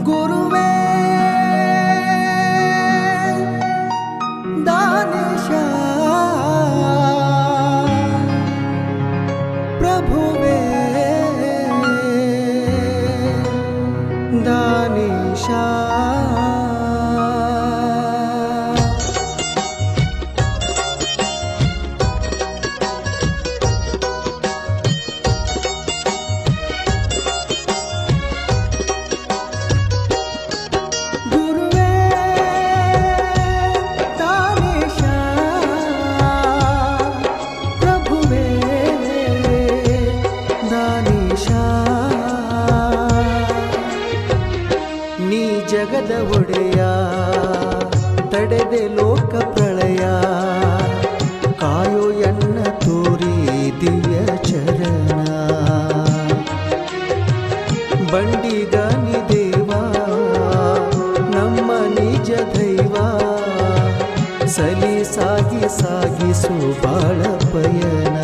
গুরুবে দানেশা প্রভুবে দানেশা ಜಗದ ಒಡೆಯ, ತಡೆದೆ ಲೋಕ ಪ್ರಳಯ. ಕಾಯೋ ಎನ್ನ ತೋರಿ ದಿವ್ಯ ಚರಣ. ಬಂಡಿಗಾನಿ ದೇವ, ನಮ್ಮ ನಿಜ ದೈವ. ಸಲಿ ಸಾಗಿ ಸಾಗಿಸು ಬಾಳ ಪಯಣ.